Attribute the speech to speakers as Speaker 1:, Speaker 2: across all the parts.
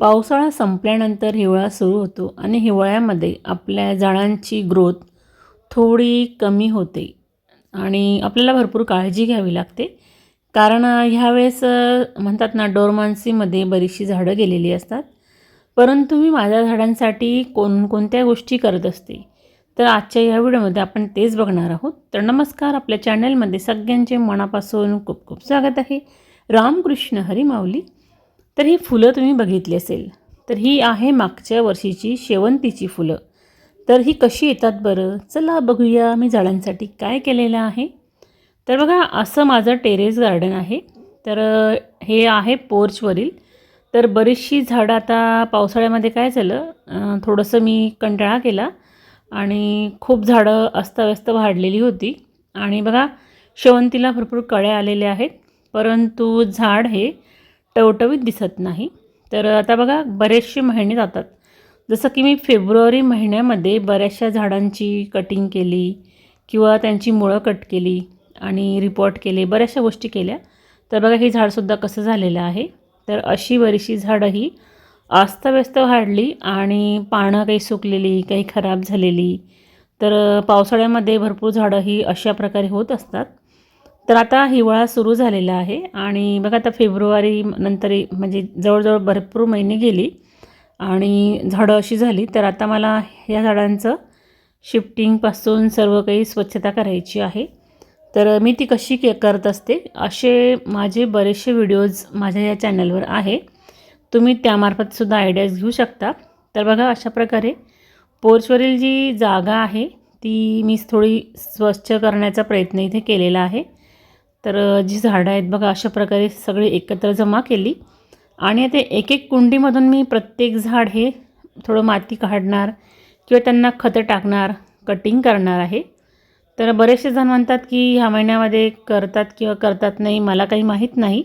Speaker 1: पावसाळा संपल्यानंतर हिवाळा सुरू होतो आणि हिवाळ्यामध्ये आपल्या झाडांची ग्रोथ थोडी कमी होते आणि आपल्याला भरपूर काळजी घ्यावी लागते. कारण ह्यावेळेस म्हणतात ना डोरमान्सीमध्ये बरीचशी झाडं गेलेली असतात. परंतु मी माझ्या झाडांसाठी कोणकोणत्या गोष्टी करत असते तर आजच्या ह्या व्हिडिओमध्ये आपण तेच बघणार आहोत. तर नमस्कार आपल्या चॅनलमध्ये सगळ्यांचे मनापासून खूप खूप स्वागत आहे. रामकृष्ण हरी माऊली तर ही फुलं तुम्ही बघितली असेल. तर ही आहे मागच्या वर्षीची शेवंतीची फुलं. तर ही कशी येतात बरं? चला बघूया मी झाडांसाठी काय केलेलं आहे. तर बघा असं माझं टेरेस गार्डन आहे. तर हे आहे पोर्चवरील. तर बरीचशी झाडं आता पावसाळ्यामध्ये काय झालं? थोडंसं मी कंटाळा केला. आणि खूप झाडं अस्ताव्यस्त वाढलेली होती. आणि बघा शेवंतीला भरपूर कळ्या आलेल्या आहेत. परंतु झाड हे टवटवीत दिसत नाही. तर आता बघा बरेचसे महिने जातात. जसं की मी फेब्रुवारी महिन्यामध्ये बऱ्याचशा झाडांची कटिंग केली किंवा त्यांची मुळं कट केली आणि रिपोर्ट केले बऱ्याचशा गोष्टी केल्या. तर बघा हे झाडसुद्धा कसं झालेलं आहे. तर अशी बरीचशी झाडं ही अस्ताव्यस्त वाढली आणि पानं काही सुकलेली काही खराब झालेली. तर पावसाळ्यामध्ये भरपूर झाडं ही अशा प्रकारे होत असतात. तर आता हिवाळा सुरू झालेला आहे आणि बघा आता फेब्रुवारी नंतर म्हणजे जवळजवळ भरपूर महिने गेली आणि झाडं अशी झाली. तर आता मला या झाडांचं शिफ्टिंगपासून सर्व काही स्वच्छता करायची आहे. तर मी ती कशी के करत असते? असे माझे बरेचसे व्हिडिओज माझ्या या चॅनलवर आहे. तुम्ही त्यामार्फतसुद्धा आयडियाज घेऊ शकता. तर बघा अशा प्रकारे पोर्चवरील जी जागा आहे ती मी थोडी स्वच्छ करण्याचा प्रयत्न इथे केलेला आहे. तर जी झाडं आहेत बघा अशा प्रकारे सगळी एकत्र जमा केली. आणि आता एक एक कुंडीमधून मी प्रत्येक झाड हे थोडं माती काढणार किंवा त्यांना खतं टाकणार कटिंग करणार आहे. तर बरेचसे जण म्हणतात की ह्या महिन्यामध्ये करतात किंवा करतात नाही मला काही माहीत नाही.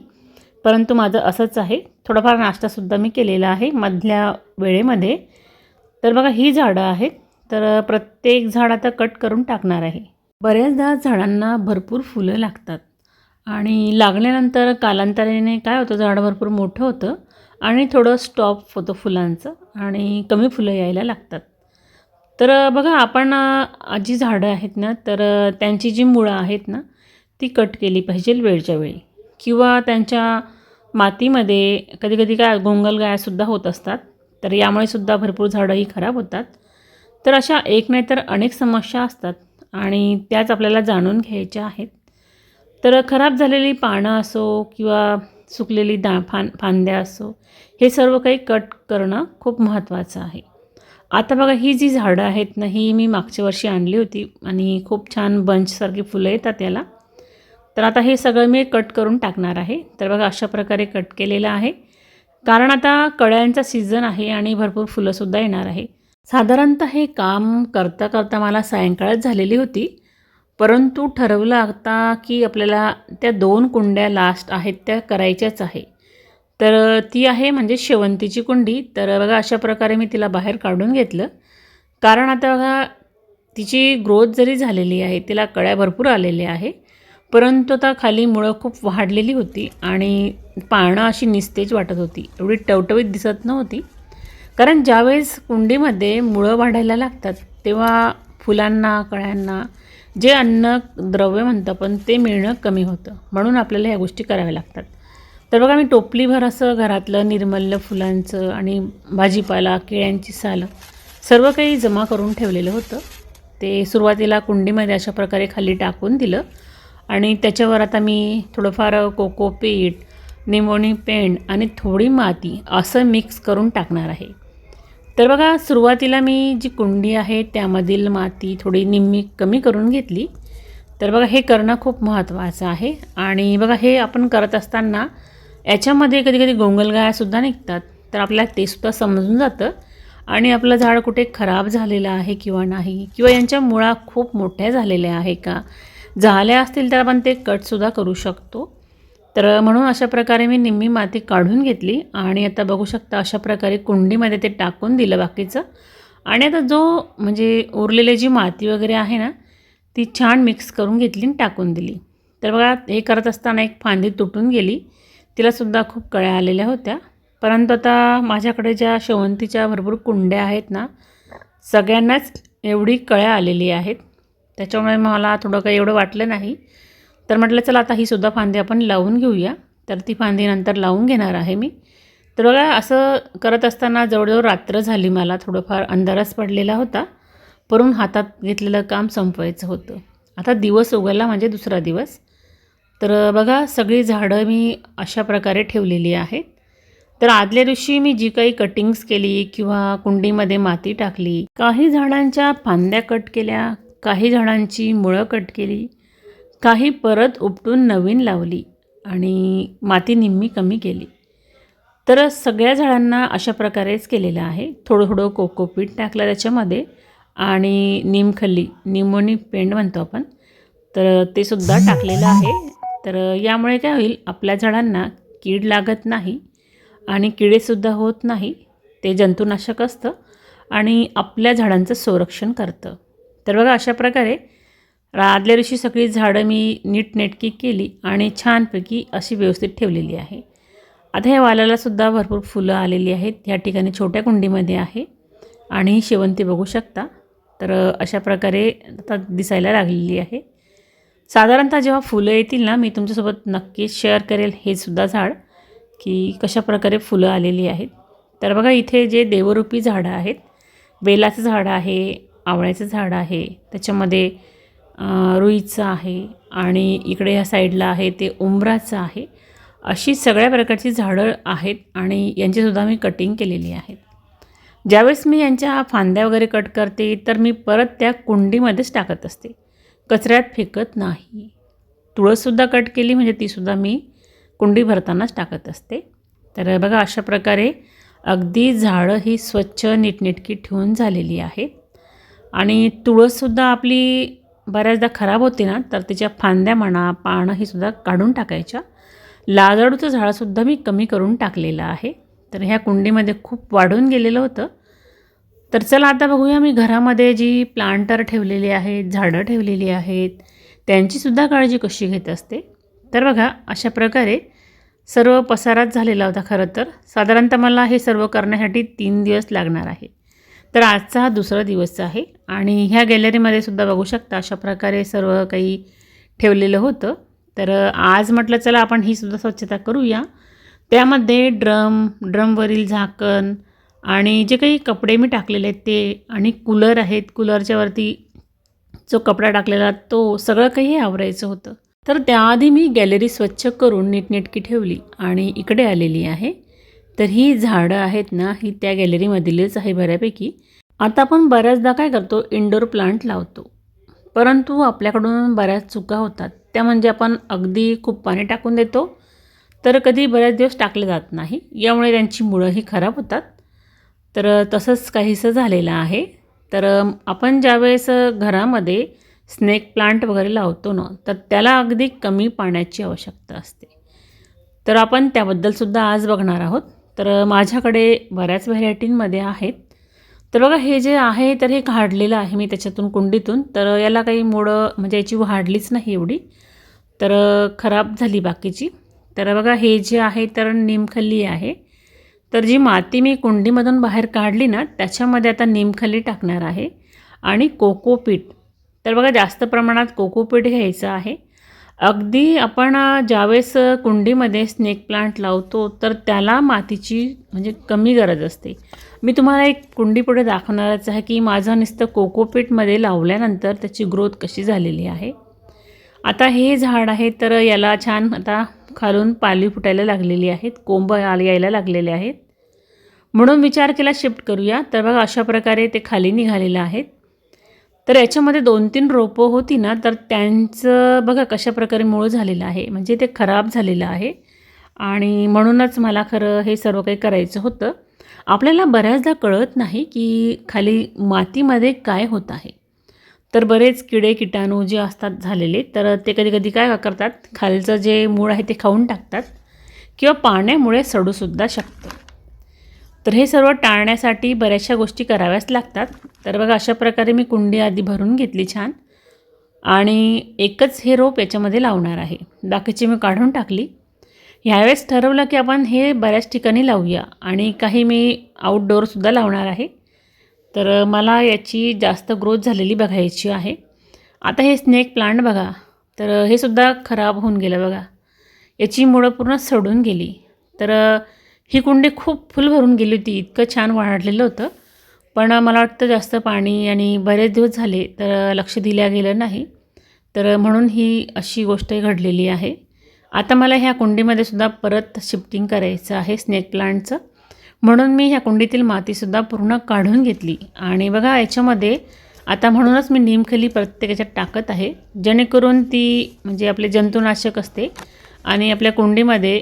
Speaker 1: परंतु माझं असंच आहे. थोडाफार नाश्तासुद्धा मी केलेला आहे मधल्या वेळेमध्ये. तर बघा ही झाडं आहेत. तर प्रत्येक झाड आता कट करून टाकणार आहे. बऱ्याचदा झाडांना भरपूर फुलं लागतात. आणि लागल्यानंतर कालांतराने काय होतं झाड भरपूर मोठं होतं आणि थोडं स्टॉप होतं फुलांचं आणि कमी फुलं यायला लागतात. तर बघा आपण जी झाडं आहेत ना तर त्यांची जी मुळं आहेत ना ती कट केली पाहिजे वेळच्या वेळी. किंवा त्यांच्या मातीमध्ये कधीकधी काय गोंगलगायसुद्धा होत असतात तर यामुळे सुद्धा भरपूर झाडंही खराब होतात. तर अशा एक नाही तर अनेक समस्या असतात आणि त्याच आपल्याला जाणून घ्यायच्या आहेत. तर खराब झालेली पानं असो किंवा सुकलेली दा फान फांद्या असो हे सर्व काही कट करणं खूप महत्त्वाचं आहे. आता बघा ही जी झाडं आहेत ना ही मी मागच्या वर्षी आणली होती आणि खूप छान बंचसारखी फुलं येतात याला. तर आता हे सगळं मी कट करून टाकणार आहे. तर बघा अशा प्रकारे कट केलेलं आहे. कारण आता कळ्यांचा सीझन आहे आणि भरपूर फुलंसुद्धा येणार आहे. साधारणतः हे काम करता करता मला सायंकाळच झालेली होती. परंतु ठरवलं आता की आपल्याला त्या दोन कुंड्या लास्ट आहेत त्या करायच्याच आहे. तर ती आहे म्हणजे शेवंतीची कुंडी. तर बघा अशा प्रकारे मी तिला बाहेर काढून घेतलं. कारण आता बघा तिची ग्रोथ जरी झालेली आहे तिला कळ्या भरपूर आलेल्या आहे. परंतु आता खाली मुळं खूप वाढलेली होती आणि पानं अशी निस्तेज वाटत होती. एवढी टवटवीत दिसत नव्हती. कारण ज्यावेळेस कुंडीमध्ये मुळं वाढायला लागतात तेव्हा फुलांना कळ्यांना जे अन्न द्रव्य म्हणतं पण ते मिळणं कमी होतं. म्हणून आपल्याला ह्या गोष्टी कराव्या लागतात. तर बघा मी टोपलीभर असं घरातलं निर्मल्य फुलांचं आणि भाजीपाला केळ्यांची सालं सर्व काही जमा करून ठेवलेलं होतं. ते सुरुवातीला कुंडीमध्ये अशा प्रकारे खाली टाकून दिलं आणि त्याच्यावर आता मी थोडंफार कोकोपीट निमोणी पेंड आणि थोडी माती असं मिक्स करून टाकणार आहे. तर बघा सुरुवातीला मी जी कुंडी आहे त्यामधील माती थोडी निम्मी कमी करून घेतली. तर बघा हे करणं खूप महत्त्वाचं आहे. आणि बघा हे आपण करत असताना याच्यामध्ये कधी कधी गोंगलगायासुद्धा निघतात. तर आपल्याला तेसुद्धा समजून जातं. आणि आपलं झाड कुठे खराब झालेलं आहे किंवा नाही किंवा यांच्या मुळा खूप मोठ्या झालेल्या आहे का? झाल्या असतील तर आपण ते कटसुद्धा करू शकतो. तर म्हणून अशा प्रकारे मी निम्मी माती काढून घेतली आणि आता बघू शकता अशा प्रकारे कुंडीमध्ये ते टाकून दिलं बाकीचं. आणि आता जो म्हणजे उरलेली जी माती वगैरे आहे ना ती छान मिक्स करून घेतली आणि टाकून दिली. तर बघा हे करत असताना एक फांदी तुटून गेली. तिलासुद्धा खूप कळ्या आलेल्या होत्या. परंतु आता माझ्याकडे ज्या शेवंतीच्या भरपूर कुंड्या आहेत ना सगळ्यांनाच एवढी कळ्या आलेली आहेत. त्याच्यामुळे मला थोडं काही एवढं वाटलं नाही. तर म्हटलं चला आता ही सुद्धा फांदी आपण लावून घेऊया. तर ती फांदी नंतर लावून घेणार आहे मी. तर बघा असं करत असताना जवळजवळ रात्र झाली मला थोडंफार अंधारच पडलेला होता. परून हातात घेतलेलं काम संपवायचं होतं. आता दिवस उगवला म्हणजे दुसरा दिवस. तर बघा सगळी झाडं मी अशा प्रकारे ठेवलेली आहेत. तर आदल्या दिवशी मी जी काही कटिंग्स केली किंवा कुंडीमध्ये माती टाकली काही झाडांच्या फांद्या कट केल्या काही झाडांची मुळं कट केली काही परत उपटून नवीन लावली आणि माती निम्मी कमी केली. तर सगळ्या झाडांना अशा प्रकारेच केलेलं आहे. थोडं थोडं कोकोपीट टाकलं त्याच्यामध्ये आणि निमखल्ली निमोनी पेंड म्हणतो आपण. तर ते सुद्धा टाकलेलं आहे. तर यामुळे काय होईल आपल्या झाडांना कीड लागत नाही आणि किडेसुद्धा होत नाही. ते जंतुनाशक असतं आणि आपल्या झाडांचं संरक्षण करतं. तर बघा अशा प्रकारे आदल्या दिवशी सगळी झाडं मी नीटनेटकी केली आणि छानपैकी अशी व्यवस्थित ठेवलेली आहे. आता ह्या वालालासुद्धा भरपूर फुलं आलेली आहेत. ह्या ठिकाणी छोट्या कुंडीमध्ये आहे आणि ही शेवंती बघू शकता. तर अशा प्रकारे आता दिसायला लागलेली आहे. साधारणतः जेव्हा फुलं येतील ना मी तुमच्यासोबत नक्कीच शेअर करेल हे सुद्धा झाड की कशा प्रकारे फुलं आलेली आहेत. तर बघा इथे जे देवरूपी झाडं आहेत बेलाचं झाड आहे आवळ्याचं झाड आहे त्याच्यामध्ये रुईचं आहे आणि इकडे ह्या साईडला आहे ते उंबराचं आहे. अशी सगळ्या प्रकारची झाडं आहेत आणि यांचीसुद्धा मी कटिंग केलेली आहेत. ज्यावेळेस मी यांच्या फांद्या वगैरे कट करते तर मी परत त्या कुंडीमध्येच टाकत असते. कचऱ्यात फेकत नाही. तुळससुद्धा कट केली म्हणजे तीसुद्धा मी कुंडी भरतानाच टाकत असते. तर बघा अशा प्रकारे अगदी झाडं ही स्वच्छ नीटनेटकी ठेवून झालेली आहेत. आणि तुळससुद्धा आपली बऱ्याचदा खराब होते ना तर तिच्या फांद्या म्हणा पानं ही सुद्धा काढून टाकायच्या. लाजाडूचं झाडंसुद्धा मी कमी करून टाकलेलं आहे. तर ह्या कुंडीमध्ये खूप वाढून गेलेलं होतं. तर चला आता बघूया मी घरामध्ये जी प्लांटर ठेवलेली आहेत झाडं ठेवलेली आहेत त्यांचीसुद्धा काळजी कशी घेत असते? तर बघा अशा प्रकारे सर्व पसाराच झालेला होता खरं तर. साधारणतः मला हे सर्व करण्यासाठी तीन दिवस लागणार आहे. तर आजचा हा दुसरा दिवस आहे आणि ह्या गॅलरीमध्ये सुद्धा बघू शकता अशा प्रकारे सर्व काही ठेवलेलं होतं. तर आज म्हटलं चला आपण ही सुद्धा स्वच्छता करूया. त्यामध्ये ड्रम ड्रमवरील झाकण आणि जे काही कपडे मी टाकलेले आहेत ते आणि कूलर आहेत. कूलरच्यावरती जो कपडा टाकलेला तो सगळं काही आवरायचं होतं. तर त्याआधी मी गॅलरी स्वच्छ करून नीटनेटकी ठेवली आणि इकडे आलेली आहे. तर ही झाडं आहेत ना ही त्या गॅलरीमधीलच आहे बऱ्यापैकी. आता आपण बऱ्याचदा काय करतो इंडोर प्लांट लावतो. परंतु आपल्याकडून बऱ्याच चुका होतात. त्या म्हणजे आपण अगदी खूप पाणी टाकून देतो. तर कधी बऱ्याच दिवस टाकले जात नाही. यामुळे त्यांची मुळंही खराब होतात. तर तसंच काहीसं झालेलं आहे. तर आपण ज्यावेळेस घरामध्ये स्नेक प्लांट वगैरे लावतो ना तर त्याला अगदी कमी पाण्याची आवश्यकता असते. तर आपण त्याबद्दलसुद्धा आज बघणार आहोत. तर माझ्याकडे बऱ्याच व्हरायटींमध्ये आहेत. तर बघा हे जे आहे तर हे काढलेलं आहे मी त्याच्यातून कुंडीतून. तर याला काही मुळं म्हणजे याची वाढलीच नाही एवढी. तर खराब झाली बाकीची. तर बघा हे जे आहे तर निमखल्ली आहे. तर जी माती मी कुंडीमधून बाहेर काढली ना त्याच्यामध्ये आता निमखल्ली टाकणार आहे. आणि कोकोपीट. तर बघा जास्त प्रमाणात कोकोपीट घ्यायचं आहे. अगदी आपण ज्यावेळेस कुंडीमध्ये स्नेक प्लांट लावतो तर त्याला मातीची म्हणजे कमी गरज असते. मी तुम्हाला एक कुंडी पुढे दाखवणारच आहे की माझं नुसतं कोकोपीटमध्ये लावल्यानंतर त्याची ग्रोथ कशी झालेली आहे. आता हे झाड आहे तर याला छान आता खालून पाली फुटायला लागलेली आहेत कोंब यायला लागलेले आहेत. म्हणून विचार केला शिफ्ट करूया. तर बघा अशा प्रकारे ते खाली निघालेलं आहेत. तर याच्यामध्ये दोन तीन रोपं होती ना तर त्यांचं बघा कशा प्रकारे मूळ झालेलं आहे. म्हणजे ते खराब झालेलं आहे. आणि म्हणूनच मला खरं हे सर्व काही करायचं होतं. आपल्याला बऱ्याचदा कळत नाही की खाली मातीमध्ये काय होत आहे. तर बरेच किडे किटाणू जे असतात झालेले तर ते कधी कधी काय करतात? खालचं जे मूळ आहे ते खाऊन टाकतात. किंवा पाण्यामुळे सडूसुद्धा शकतं. तर हे सर्व टाळण्यासाठी बऱ्याचशा गोष्टी कराव्याच लागतात. तर बघा अशा प्रकारे मी कुंडी आधी भरून घेतली छान. आणि एकच हे रोप याच्यामध्ये लावणार आहे. बाकीची मी काढून टाकली. ह्यावेळेस ठरवलं की आपण हे बऱ्याच ठिकाणी लावूया. आणि काही मी आउटडोअरसुद्धा लावणार आहे. तर मला याची जास्त ग्रोथ झालेली बघायची आहे. आता हे स्नेक प्लांट बघा. तर हे सुद्धा खराब होऊन गेलं बघा. याची मुळं पूर्ण सडून गेली. तर ही कुंडी खूप फुल भरून गेली होती इतकं छान वाढलेलं होतं. पण मला वाटतं जास्त पाणी आणि बरेच दिवस झाले तर लक्ष दिल्या गेलं नाही. तर म्हणून ही अशी गोष्ट घडलेली आहे. आता मला ह्या कुंडीमध्ये सुद्धा परत शिफ्टिंग करायचं आहे स्नेक प्लांटचं. म्हणून मी ह्या कुंडीतील मातीसुद्धा पूर्ण काढून घेतली. आणि बघा याच्यामध्ये आता म्हणूनच मी निमखली प्रत्येक याच्यात टाकत आहे. जेणेकरून ती म्हणजे आपले जंतुनाशक असते. आणि आपल्या कुंडीमध्ये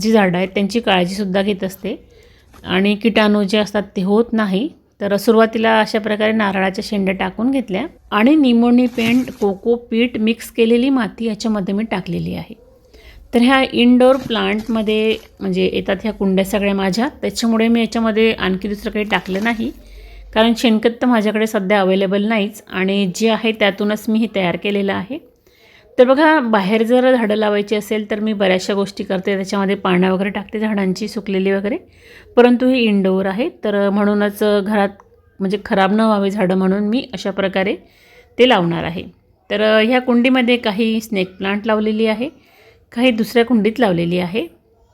Speaker 1: जी झाडं आहेत त्यांची काळजीसुद्धा घेत असते. आणि किटाणू जे असतात ते होत नाही. तर सुरुवातीला अशा प्रकारे नारळाच्या शेंड्या टाकून घेतल्या. आणि निमोनी पेंट कोको पीठ मिक्स केलेली माती याच्यामध्ये मी टाकलेली आहे. तर ह्या इनडोअर प्लांटमध्ये म्हणजे येतात ह्या कुंड्या सगळ्या माझ्या. त्याच्यामुळे मी याच्यामध्ये आणखी दुसरं काही टाकलं नाही. कारण शेणखत तर माझ्याकडे सध्या अवेलेबल नाहीच. आणि जे आहे त्यातूनच मी हे तयार केलेलं आहे. तर बघा बाहेर जर झाडं लावायची असेल तर मी बऱ्याचशा गोष्टी करते. त्याच्यामध्ये पानं वगैरे टाकते झाडांची सुकलेली वगैरे. परंतु ही इनडोअर आहे. तर म्हणूनच घरात म्हणजे खराब न व्हावे झाडं म्हणून मी अशा प्रकारे ते लावणार आहे. तर ह्या कुंडीमध्ये काही स्नेक प्लांट लावलेली आहे. काही दुसऱ्या कुंडीत लावलेली आहे.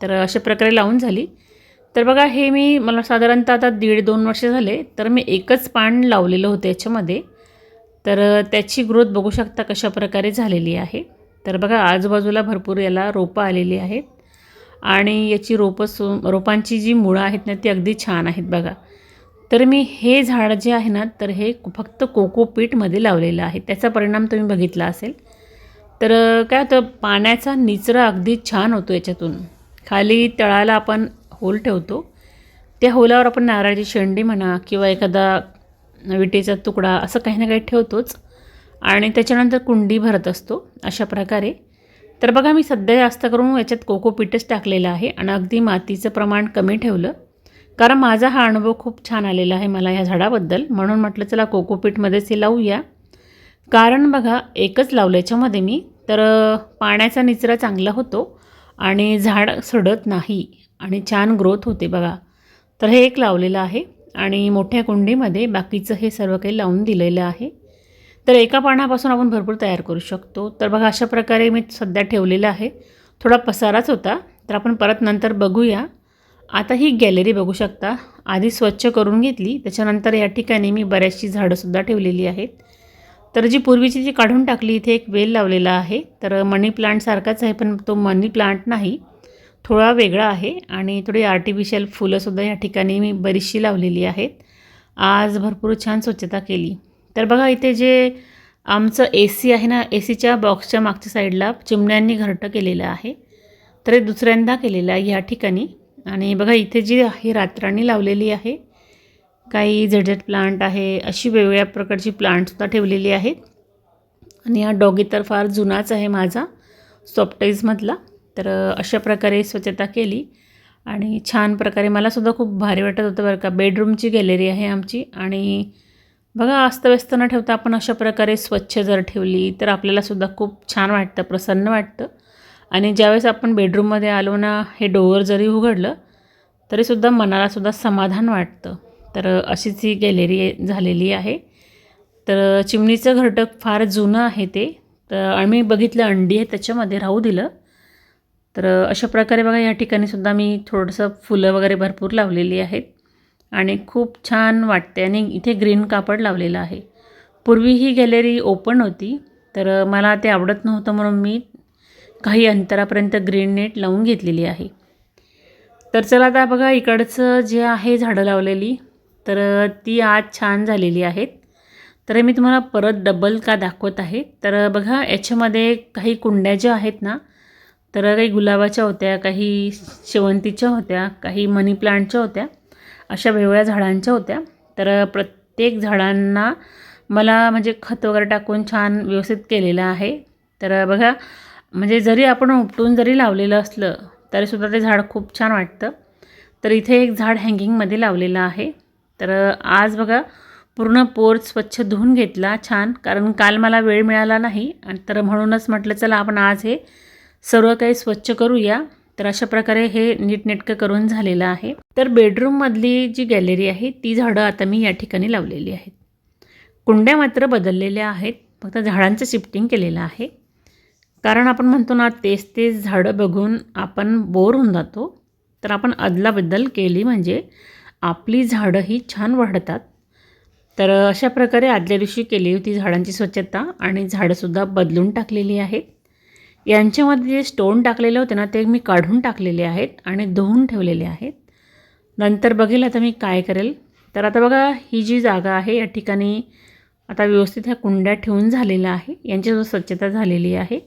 Speaker 1: तर अशा प्रकारे लावून झाली. तर बघा हे मी मला साधारणतः आता दीड दोन वर्ष झाले. तर मी एकच पान लावलेलं होतं याच्यामध्ये. तर त्याची ग्रोथ बघू शकता कशा प्रकारे झालेली आहे. तर बघा आजूबाजूला भरपूर याला रोपं आलेली आहेत. आणि याची रोपं सु रोपांची जी मुळं आहेत ना ती अगदी छान आहेत बघा. तर मी हे झाड जे आहे ना तर हे फक्त कोकोपीटमध्ये लावलेलं आहे. त्याचा परिणाम तुम्ही बघितला असेल. तर काय होतं पाण्याचा निचरा अगदी छान होतो याच्यातून. खाली तळाला आपण होल ठेवतो. त्या होलावर आपण नारळाची शेंडी म्हणा किंवा एखादा विटेचा तुकडा असं काही ना काही ठेवतोच. आणि त्याच्यानंतर कुंडी भरत असतो अशा प्रकारे. तर बघा मी सध्या जास्त करून याच्यात कोकोपीटच टाकलेलं आहे आणि अगदी मातीचं प्रमाण कमी ठेवलं. कारण माझा हा अनुभव खूप छान आलेला आहे मला ह्या झाडाबद्दल. म्हणून म्हटलं चला कोकोपीटमध्येच हे लावूया. कारण बघा एकच लावलं याच्यामध्ये मी. तर पाण्याचा निचरा चांगला होतो आणि झाड सडत नाही आणि छान ग्रोथ होते बघा. तर हे एक लावलेलं आहे. आणि मोठ्या कुंडीमध्ये बाकीचं हे सर्व काही लावून दिलेलं आहे. तर एका पानापासून आपण भरपूर तयार करू शकतो. तर बघा अशा प्रकारे मी सध्या ठेवलेलं आहे. थोडा पसाराच होता तर आपण परत नंतर बघूया. आता ही गॅलरी बघू शकता. आधी स्वच्छ करून घेतली त्याच्यानंतर या ठिकाणी मी बऱ्याचशी झाडंसुद्धा ठेवलेली आहेत. तर जी पूर्वीची जी काढून टाकली इथे एक वेल लावलेला आहे. तर मनी प्लांटसारखाच आहे पण तो मनी प्लांट नाही. थोडा वेगळा आहे आणि थोडी आर्टिफिशियल फुलंसुद्धा या ठिकाणी मी बरीचशी लावलेली आहेत. आज भरपूर छान स्वच्छता केली. तर बघा इथे जे आमचं ए सी आहे ना ए सीच्या बॉक्सच्या मागच्या साईडला चिमण्यांनी घरटं केलेलं आहे. तर हे दुसऱ्यांदा केलेलं आहे ह्या ठिकाणी. आणि बघा इथे जी आहे रात्राणी लावलेली आहे. काही झटझट प्लांट आहे अशी वेगवेगळ्या प्रकारची प्लांटसुद्धा ठेवलेली आहेत. आणि हा डॉगी तर फार जुनाच आहे माझा सॉफ्टाईजमधला तर अशा प्रकारे स्वच्छता केली. आणि छान प्रकारे मलासुद्धा खूप भारी वाटत होतं बरं का. बेडरूमची गॅलरी आहे आमची आणि बघा अस्तव्यस्त न ठेवता आपण अशा प्रकारे स्वच्छ जर ठेवली तर आपल्यालासुद्धा खूप छान वाटतं प्रसन्न वाटतं. आणि ज्यावेळेस आपण बेडरूममध्ये आलो ना हे डोअर जरी उघडलं तरीसुद्धा मनालासुद्धा समाधान वाटतं. तर अशीच ही गॅलरी झालेली आहे. तर चिमणीचं घरटक फार जुनं आहे ते. तर आम्ही बघितलं अंडी आहे त्याच्यामध्ये राहू दिलं. तर अशा प्रकारे बघा या ठिकाणी सुद्धा मी थोडंसं फुलं वगैरे भरपूर लावलेली आहेत. आणि खूप छान वाटते आणि इथे ग्रीन कापड लावलेलं आहे. पूर्वी ही गॅलरी ओपन होती तर मला ते आवडत नव्हतं म्हणून मी काही अंतरापर्यंत ग्रीन नेट लावून घेतलेली आहे. तर चला आता बघा इकडचं जे आहे झाडं लावलेली तर ती आज छान झालेली आहेत. तर मी तुम्हाला परत डबल का दाखवत आहे. तर बघा याच्यामध्ये काही कुंड्या ज्या आहेत ना तर काही गुलाबाच्या होत्या काही शेवंतीच्या होत्या काही मनी प्लांटच्या होत्या अशा वेगवेगळ्या झाडांच्या होत्या. तर प्रत्येक झाडांना मला म्हणजे खत वगैरे टाकून छान व्यवस्थित केलेलं आहे. तर बघा म्हणजे जरी आपण उपटून जरी लावलेलं असलं तरीसुद्धा ते झाड खूप छान वाटतं. तर इथे एक झाड हँगिंगमध्ये लावलेलं आहे. तर आज बघा पूर्ण पोर्च स्वच्छ धुवून घेतला छान कारण काल मला वेळ मिळाला नाही. आणि तर म्हणूनच म्हटलं चला आपण आज हे सर्व काही स्वच्छ करूया. तर अशा प्रकारे हे नीटनेटकं करून झालेलं आहे. तर बेडरूममधली जी गॅलरी आहे ती झाडं आता मी या ठिकाणी लावलेली आहेत. कुंड्या मात्र बदललेल्या आहेत. फक्त झाडांचं शिफ्टिंग केलेलं आहे. कारण आपण म्हणतो ना तेच तेच झाडं बघून आपण बोर होऊन जातो. तर आपण अदलाबद्दल केली म्हणजे आपली झाडं ही छान वाढतात. तर अशा प्रकारे आदल्या दिवशी केली होती झाडांची स्वच्छता आणि झाडंसुद्धा बदलून टाकलेली आहेत. यांच्यामध्ये जे स्टोन टाकलेले होते ना ते मी काढून टाकलेले आहेत आणि धुवून ठेवलेले आहेत. नंतर बघेल आता मी काय करेल. तर आता बघा ही जी जागा आहे या ठिकाणी आता व्यवस्थित ह्या कुंड्या ठेवून झालेल्या आहे. यांची स्वच्छता झालेली आहे.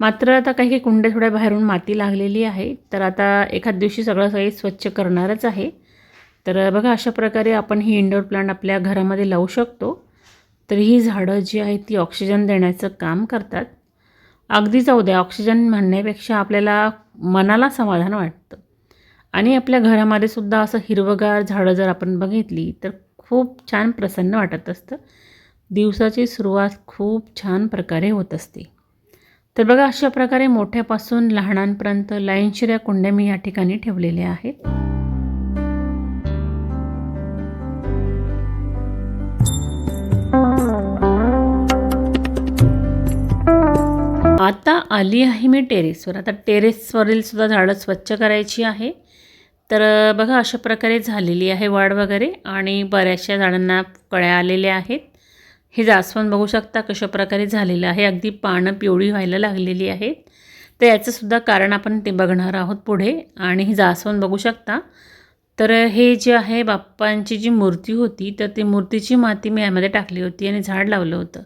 Speaker 1: मात्र आता काही काही कुंड्या थोड्या बाहेरून माती लागलेली आहे. तर आता एखाद दिवशी सगळं काही स्वच्छ करणारच आहे. तर बघा अशा प्रकारे आपण ही इंडोर प्लांट आपल्या घरामध्ये लावू शकतो. तर ही झाडं जी आहेत ती ऑक्सिजन देण्याचं काम करतात. अगदी जाऊ द्या ऑक्सिजन म्हणण्यापेक्षा आपल्याला मनाला समाधान वाटतं. आणि आपल्या घरामध्ये सुद्धा असं हिरवगार झाडं जर आपण बघितली तर खूप छान प्रसन्न वाटत असतं. दिवसाची सुरुवात खूप छान प्रकारे होत असते. तर बघा अशा प्रकारे मोठ्यापासून लहानांपर्यंत लाईनशिऱ्या कुंड्या मी या ठिकाणी ठेवलेल्या आहेत. आता आली आहे मी टेरेसवर. आता टेरेसवरील सुद्धा झाडं स्वच्छ करायची आहे. तर बघा अशा प्रकारे झालेली आहे वाढ वगैरे आणि बऱ्याचशा झाडांना कळ्या आलेल्या आहेत. हे जास्वंद बघू शकता कशा प्रकारे झालेलं आहे. अगदी पानं पिवळी व्हायला लागलेली आहेत. तर याचंसुद्धा कारण आपण ते बघणार आहोत पुढे. आणि हे जास्वंद बघू शकता. तर हे जे आहे बाप्पांची जी मूर्ती होती तर ती मूर्तीची माती मी यामध्ये टाकली होती आणि झाड लावलं होतं.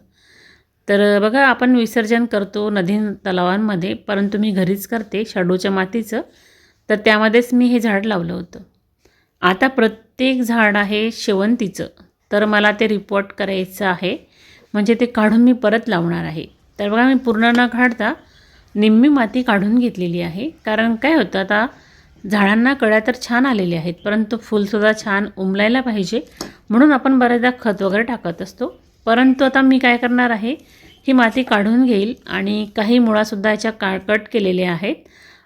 Speaker 1: तर बघा आपण विसर्जन करतो नदी तलावांमध्ये परंतु मी घरीच करते शाडूच्या मातीचं. तर त्यामध्येच मी हे झाड लावलं होतं. आता प्रत्येक झाड आहे शेवंतीचं. तर मला ते रिपोर्ट करायचं आहे. म्हणजे ते काढून मी परत लावणार आहे. तर बघा मी पूर्ण न काढता निम्मी माती काढून घेतलेली आहे. कारण काय होतं आता झाडांना कळ्या तर छान आलेल्या आहेत परंतु फुलसुद्धा छान उमलायला पाहिजे. म्हणून आपण बऱ्याचदा खत वगैरे टाकत असतो. परंतु आता मी काय करणार आहे ही माती काढून घेईल आणि काही मुळासुद्धा याच्या काळकट केलेल्या आहेत.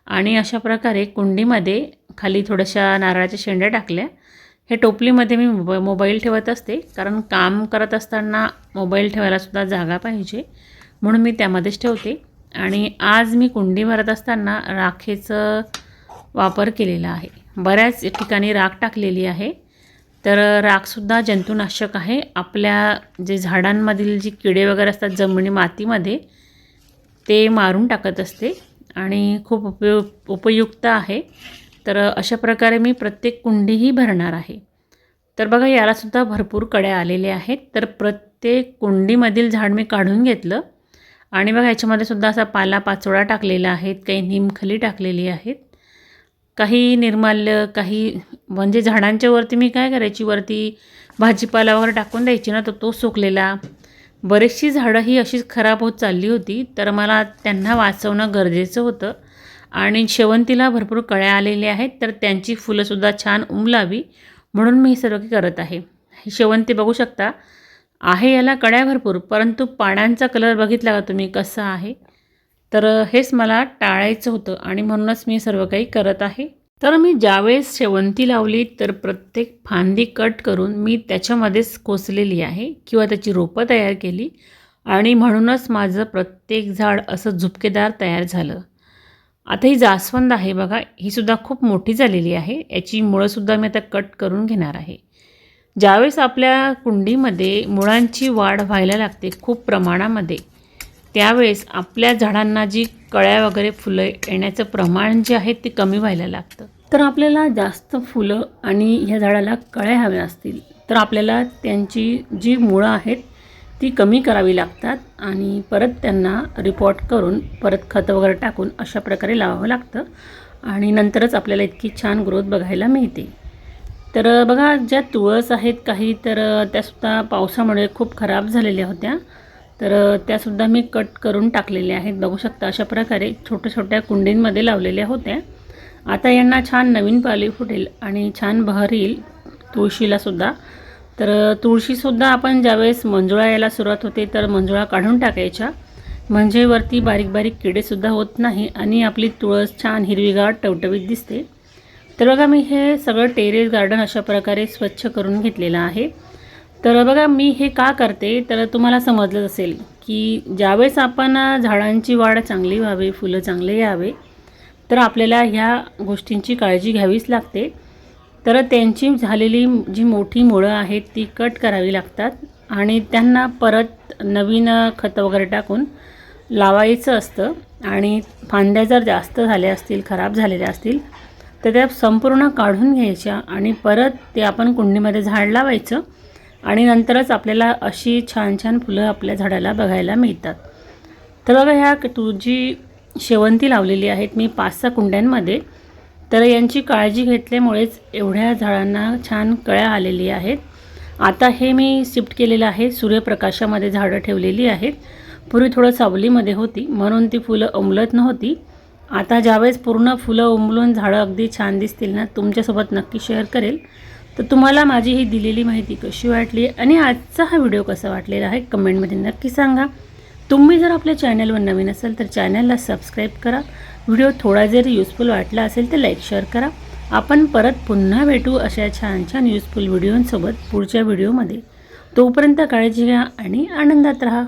Speaker 1: आणि अशा प्रकारे कुंडीमध्ये खाली थोड्याशा नारळाच्या शेंड्या टाकल्या. हे टोपलीमध्ये मी मोब मोबाईल ठेवत असते कारण काम करत असताना मोबाईल ठेवायलासुद्धा जागा पाहिजे म्हणून मी त्यामध्येच ठेवते. आणि आज मी कुंडी भरत असताना राखेचं वापर केलेला आहे. बऱ्याच ठिकाणी राख टाकलेली आहे. तर राखसुद्धा जंतुनाशक आहे. आपल्या जे झाडांमधील जी किडे वगैरे असतात जमिनी मातीमध्ये ते मारून टाकत असते आणि खूप उपयोग उपयुक्त आहे. तर अशा प्रकारे मी प्रत्येक कुंडीही भरणार आहे. तर बघा यालासुद्धा भरपूर कड्या आलेल्या आहेत. तर प्रत्येक कुंडीमधील झाड मी काढून घेतलं आणि बघा याच्यामध्ये सुद्धा असा पाला पाचोळा टाकलेला आहेत काही निमखली टाकलेली आहेत. काही निर्माल्य काही म्हणजे झाडांच्या वरती मी काय करायची? वरती भाजीपाला वगैरे टाकून द्यायची ना तर तो सुकलेला. बरीचशी झाडं ही अशीच खराब होत चालली होती तर मला त्यांना वाचवणं गरजेचं होतं. आणि शेवंतीला भरपूर कळ्या आलेल्या आहेत तर त्यांची फुलंसुद्धा छान उमलावी म्हणून मी हे सर्व काही करत आहे. शेवंती बघू शकता. आहे याला कळ्या भरपूर परंतु पाण्याचा कलर बघितला का तुम्ही? कसा आहे? तर हेच मला टाळायचं होतं आणि म्हणूनच मी सर्व काही करत आहे. तर मी ज्यावेळेस शेवंती लावली तर प्रत्येक फांदी कट करून मी त्याच्यामध्येच कोसलेली आहे किंवा त्याची रोपं तयार केली आणि म्हणूनच माझं प्रत्येक झाड असं झुपकेदार तयार झालं. आता ही जास्वंद आहे बघा ही सुद्धा खूप मोठी झालेली आहे याची मुळंसुद्धा मी आता कट करून घेणार आहे. ज्यावेळेस आपल्या कुंडीमध्ये मुळांची वाढ व्हायला लागते खूप प्रमाणामध्ये त्यावेळेस आपल्या झाडांना जी कळ्या वगैरे फुलं येण्याचं प्रमाण जे आहे ते कमी व्हायला लागतं. तर आपल्याला जास्त फुलं आणि ह्या झाडाला कळ्या हव्या असतील तर आपल्याला त्यांची जी मुळं आहेत ती कमी करावी लागतात आणि परत त्यांना रिपोर्ट करून परत खतं वगैरे टाकून अशा प्रकारे लावावं लागतं आणि नंतरच आपल्याला इतकी छान ग्रोथ बघायला मिळते. तर बघा ज्या तुळस आहेत काही तर त्यासुद्धा पावसामुळे खूप खराब झालेल्या होत्या. तर त्यासुद्धा मी कट करून टाकलेल्या आहेत. बघू शकता अशा प्रकारे छोट्या छोट्या कुंडींमध्ये लावलेल्या होत्या. आता यांना छान नवीन पाली फुटेल आणि छान बहर येईल तुळशीलासुद्धा. तर तुळशीसुद्धा आपण ज्यावेळेस मंजुळा यायला सुरुवात होते तर मंजुळा काढून टाकायच्या. म्हणजे वरती बारीक बारीक किडेसुद्धा होत नाही आणि आपली तुळस छान हिरवीगार टवटवीत दिसते. तर बघा मी हे सगळं टेरेस गार्डन अशा प्रकारे स्वच्छ करून घेतलेलं आहे. तर बघा मी हे का करते? तर तुम्हाला समजलंच असेल की ज्यावेळेस आपण झाडांची वाढ चांगली व्हावी फुलं चांगले यावे तर आपल्याला ह्या गोष्टींची काळजी घ्यावीच लागते. तर त्यांची झालेली जी मोठी मुळं आहेत ती कट करावी लागतात आणि त्यांना परत नवीन खतं वगैरे टाकून लावायचं असतं आणि फांद्या जर जास्त झाल्या असतील खराब झालेल्या असतील तर त्या संपूर्ण काढून घ्यायच्या आणि परत ते आपण कुंडीमध्ये झाड लावायचं. आणि नंतरच आपल्याला अशी छान छान फुलं आपल्या झाडाला बघायला मिळतात. तर बघा ह्या तू जी शेवंती लावलेली आहेत मी पाच सहा कुंड्यांमध्ये तर यांची काळजी घेतल्यामुळेच एवढ्या झाडांना छान कळ्या आलेली आहेत. आता हे मी शिफ्ट केलेलं आहे सूर्यप्रकाशामध्ये झाडं ठेवलेली आहेत. पूर्वी थोडं सावलीमध्ये होती म्हणून ती फुलं उमलत नव्हती. आता ज्यावेळेस पूर्ण फुलं उमलून झाडं अगदी छान दिसतील ना तुमच्यासोबत नक्की शेअर करेल. तर तुम्हाला माझी ही दिलेली माहिती कशी वाटली आणि आजचा हा व्हिडिओ कसा वाटलेला आहे कमेंटमध्ये नक्की सांगा. तुम्ही जर आपल्या चॅनलवर नवीन असाल तर चॅनलला सबस्क्राईब करा. व्हिडिओ थोडा जरी युजफुल वाटला असेल तर लाईक शेअर करा. आपण परत पुन्हा भेटू अशा छान छान युजफुल व्हिडिओंसोबत पुढच्या व्हिडिओमध्ये. तोपर्यंत काळजी घ्या आणि आनंदात राहा.